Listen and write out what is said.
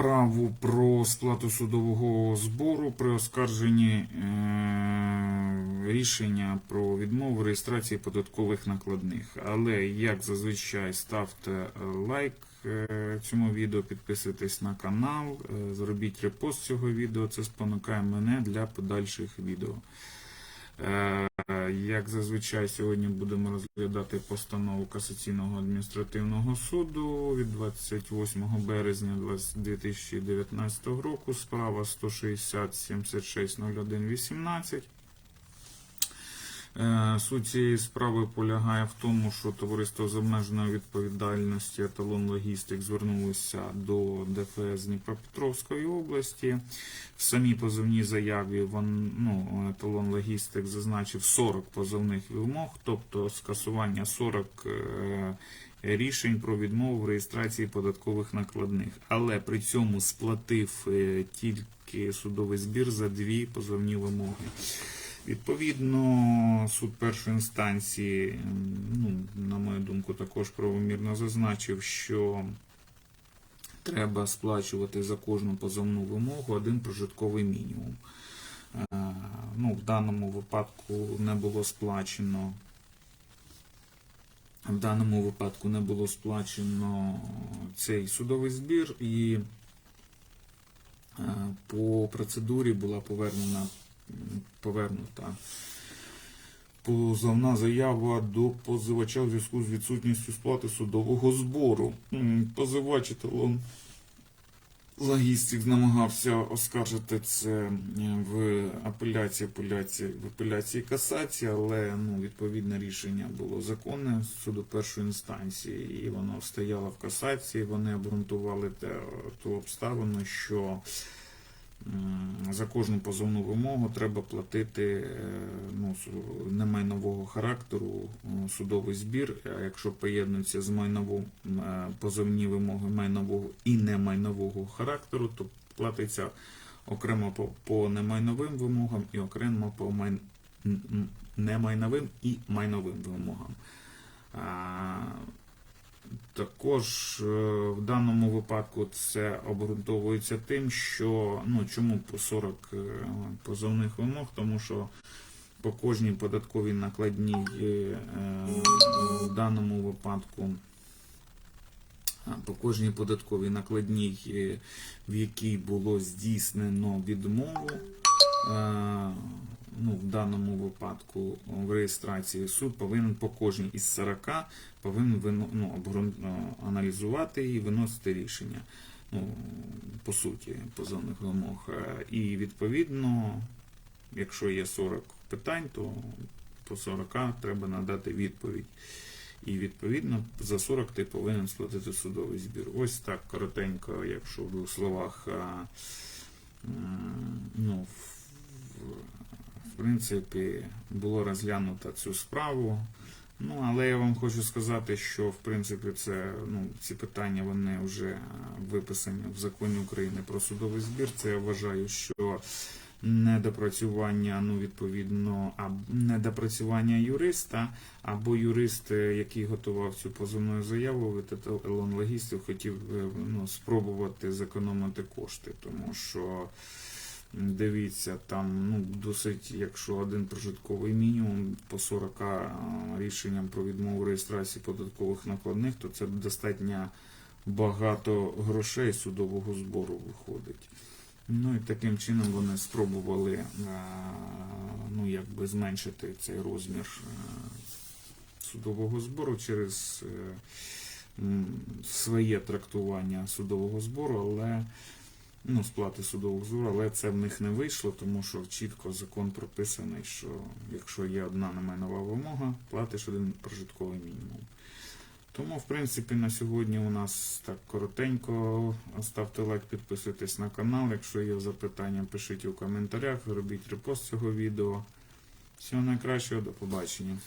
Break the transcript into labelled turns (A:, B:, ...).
A: справу про сплату судового збору при оскарженні е, рішення про відмову реєстрації податкових накладних. Але як зазвичай ставте лайк е, цьому відео, підписуйтесь на канал, е, зробіть репост цього відео. Це спонукає мене для подальших відео. Е, Як зазвичай, сьогодні будемо розглядати постанову Касаційного адміністративного суду від 28 березня 2019 року. Справа 160 76 01 18. Е, Суть цієї справи полягає в тому, що товариство з обмеженою відповідальності Еталон Логістик звернулося до ДФС Дніпропетровської області. В самій позовній заяві ну, Еталон Логістик зазначив 40 позовних вимог, тобто скасування 40 е, рішень про відмову в реєстрації податкових накладних, але при цьому сплатив е, тільки судовий збір за дві позовні вимоги. Відповідно, суд першої інстанції, ну, на мою думку, також правомірно зазначив, що треба сплачувати за кожну позовну вимогу один прожитковий мінімум. Е, Ну, в даному випадку не було сплачено. В даному випадку не було сплачено цей судовий збір, і е, по процедурі була повернена повернута позовна заява до позивача у зв'язку з відсутністю сплати судового збору. Позивач еталон логістик намагався оскаржити це в апеляції, апеляції, в апеляції касації, але ну, відповідне рішення було законне суду першої інстанції, і воно стояло в касації. Вони обґрунтували ту обставину, що за кожну позовну вимогу треба платити е, ну, не майнового характеру е, судовий збір. А якщо поєднуються з майновим е, позовні вимоги майнового і немайнового характеру, то платиться окремо по, по немайновим вимогам і окремо по май... немайновим і майновим вимогам. Також е, в даному випадку це обґрунтовується тим, що ну чому по 40 е, позовних вимог, тому що по кожній податковій накладній е, в даному випадку по кожній податковій накладній, в якій було здійснено відмову, ну, в даному випадку в реєстрації суд повинен по кожній із 40 повинен ну, е, аналізувати і виносити рішення. Ну, по суті, позовних вимог. Е, І відповідно, якщо є 40 питань, то по 40 треба надати відповідь. І відповідно за 40 ти повинен сплатити судовий збір. Ось так коротенько, якщо в двох словах, е, ну, в принципі, було розглянуто цю справу. Ну, але я вам хочу сказати, що в принципі це ну, ці питання вони вже виписані в законі України про судовий збір. Це я вважаю, що недопрацювання, ну відповідно, а недопрацювання юриста або юрист, е, який готував цю позовну заяву від Елон Логістів, хотів е, ну, спробувати зекономити кошти, тому що. Дивіться, там ну досить, якщо один прожитковий мінімум по 40 рішенням про відмову реєстрації податкових накладних, то це достатньо багато грошей судового збору виходить. Ну і таким чином вони спробували ну, якби зменшити цей розмір судового збору через е, своє трактування судового збору, але ну, сплати судового збору, але це в них не вийшло, тому що чітко закон прописаний, що якщо є одна немайнова вимога, платиш один прожитковий мінімум. Тому, в принципі, на сьогодні у нас так коротенько. Ставте лайк, підписуйтесь на канал. Якщо є запитання, пишіть у коментарях, робіть репост цього відео. Всього найкращого, до побачення.